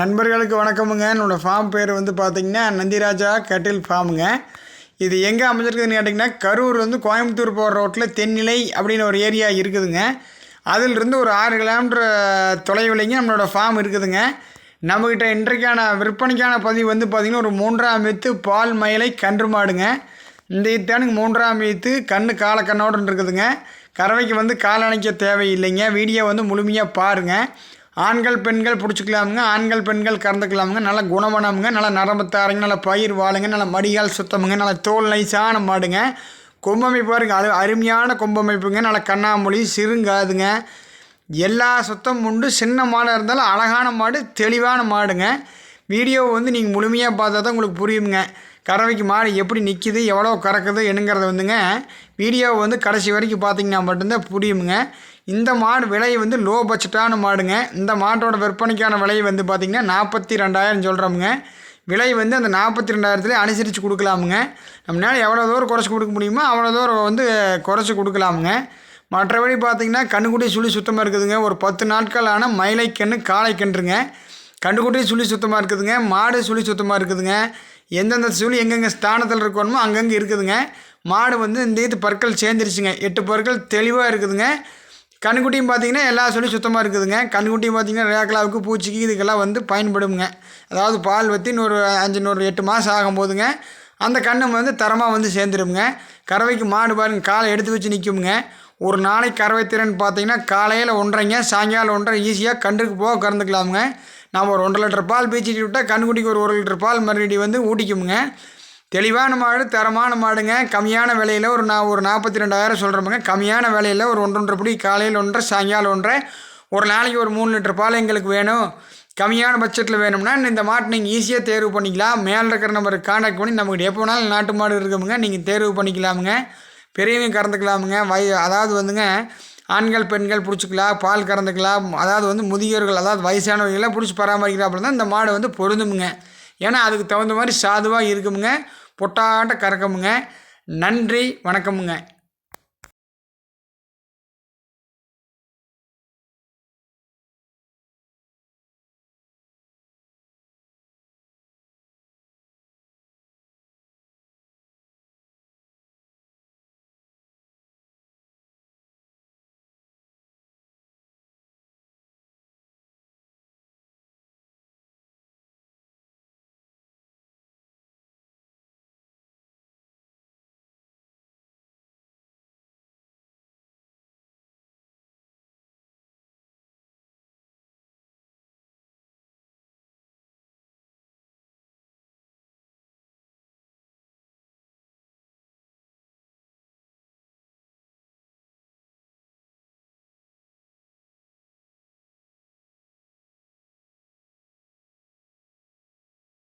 நண்பர்களுக்கு வணக்கமுங்க. என்னோடய ஃபார்ம் பேர் வந்து பார்த்திங்கன்னா நந்திராஜா கட்டில் ஃபார்முங்க இது எங்கே அமைஞ்சிருக்குதுன்னு கேட்டிங்கன்னா கரூர் வந்து கோயம்புத்தூர் போகிற ரோட்டில் தென்னிலை அப்படின்னு ஒரு ஏரியா இருக்குதுங்க. அதிலிருந்து ஒரு ஆறு கிலோமீட்டர் தொலைவிலைங்க நம்மளோட ஃபார்ம் இருக்குதுங்க. நம்மக்கிட்ட இன்றைக்கான விற்பனைக்கான பதிவு வந்து பார்த்திங்கன்னா ஒரு மூன்றாம் வித்து பால் மயிலை கன்று மாடுங்க. இந்த இத்தானுக்கு மூன்றாம் வித்து கண்ணு காலக்கண்ணோடு இருக்குதுங்க. கறவைக்கு வந்து காலணைக்க தேவையில்லைங்க. வீடியோ வந்து முழுமையாக பாருங்கள் ஆண்கள் பெண்கள் பிடிச்சிக்கலாமுங்க. ஆண்கள் பெண்கள் கறந்துக்கலாமுங்க. நல்ல குணமனமுங்க நல்ல நரம்பத்தாருங்க நல்ல பயிர் வாழுங்க. நல்ல மடிகால் சுத்தமுங்க. நல்லா தோல் நைஸான மாடுங்க. கொம்பமைப்பு பாருங்க. அது அருமையான கொம்பமைப்புங்க. நல்ல கண்ணாமொழி சிறுங்காதுங்க. எல்லா சுத்தமும் உண்டு. சின்ன மாடாக இருந்தாலும் அழகான மாடு தெளிவான மாடுங்க. வீடியோ வந்து நீங்கள் முழுமையாக பார்த்தா தான் உங்களுக்கு புரியுங்க. கறவைக்கு மாடு எப்படி நிற்கிது எவ்வளோ கறக்குது என்னங்கிறத வந்துங்க வீடியோவை வந்து கடைசி வரைக்கும் பார்த்தீங்கன்னா மட்டும்தான் புரியுமுங்க. இந்த மாடு விலை வந்து லோ பட்ஜெட்டான மாடுங்க. இந்த மாட்டோட விற்பனைக்கான விலை வந்து பார்த்திங்கன்னா நாற்பத்தி ரெண்டாயிரம் சொல்கிறோமுங்க விலை வந்து அந்த நாற்பத்தி ரெண்டாயிரத்துலேயே அனுசரித்து கொடுக்கலாமுங்க. நம்மளால் எவ்வளோ தூரம் குறைச்சி கொடுக்க முடியுமோ அவ்வளோ தூரம் வந்து குறைச்சி கொடுக்கலாமுங்க. மற்றபடி பார்த்திங்கன்னா கண்ணுக்குட்டி சுழி சுத்தமாக இருக்குதுங்க. ஒரு பத்து நாட்கள் ஆனால் மயிலை கன்று காளை சுழி சுத்தமாக இருக்குதுங்க. மாடு சுழி சுத்தமாக இருக்குதுங்க. எந்தெந்த சூழல் எங்கெங்கே ஸ்தானத்தில் இருக்கணுமோ அங்கங்கே இருக்குதுங்க. மாடு வந்து இந்த இது பற்கள் சேர்ந்துருச்சுங்க. எட்டு பற்கள் தெளிவாக இருக்குதுங்க. கண்ணுக்குட்டியும் பார்த்தீங்கன்னா எல்லா சொல்லி சுத்தமாக இருக்குதுங்க. கண்ணுக்குட்டியும் பார்த்தீங்கன்னா ரேக்கலாவுக்கு பூச்சிக்கு இதுக்கெல்லாம் வந்து பயன்படுங்க அதாவது பால் வற்றி இன்னொரு அஞ்சு நூறு எட்டு மாதம் ஆகும் போதுங்க அந்த கண்ணு வந்து தரமாக வந்து சேர்ந்துருமுங்க. கறவைக்கு மாடு பாருங்க காலை எடுத்து வச்சு நிற்குமுங்க ஒரு நாளைக்கு கறவை திறன் பார்த்தீங்கன்னா காலையில் ஒன்றைங்க சாயங்காலம் ஒன்றரை ஈஸியாக கன்றுக்கு போக கறந்துக்கலாமுங்க. நாம் ஒரு ஒன்றரை லிட்டர் பால் பீச்சிட்டு விட்டால் கண்குட்டிக்கு ஒரு ஒரு லிட்டர் பால் மறுபடி வந்து ஊட்டிக்குமுங்க. தெளிவான மாடு தரமான மாடுங்க. கம்மியான விலையில் ஒரு நான் ஒரு நாற்பத்தி ரெண்டாயிரம் சொல்கிறோமுங்க கம்மியான விலையில் ஒரு ஒன்றொன்றரை படி காலையில் ஒன்றரை சாயங்காலம் ஒன்றரை. ஒரு நாளைக்கு ஒரு மூணு லிட்டர் பால் எங்களுக்கு வேணும். கம்மியான பட்ஜெட்டில் வேணும்னா இந்த மாட்டு நீங்கள் ஈஸியாக தேர்வு பண்ணிக்கலாம். மேலே இருக்கிற நம்பருக்கு காண்டாக்ட் பண்ணி நமக்கு எப்போ வேணாலும் நாட்டு மாடு இருக்குமுங்க. நீங்கள் தேர்வு பண்ணிக்கலாமுங்க. பெரியவங்க கறந்துக்கலாமுங்க. வய அதாவது வந்துங்க ஆண்கள் பெண்கள் பிடிச்சிக்கலாம் பால் கறந்துக்கலாம். அதாவது வந்து முதியோர்கள் அதாவது வயசானவர்களெலாம் பிடிச்சி பராமரிக்கிறாப்புல தான் இந்த மாடு வந்து பொருந்துமுங்க. ஏன்னா அதுக்கு தகுந்த மாதிரி சாதுவாக இருக்குமுங்க. பொட்டாட்ட கறக்கமுங்க. நன்றி வணக்கமுங்க.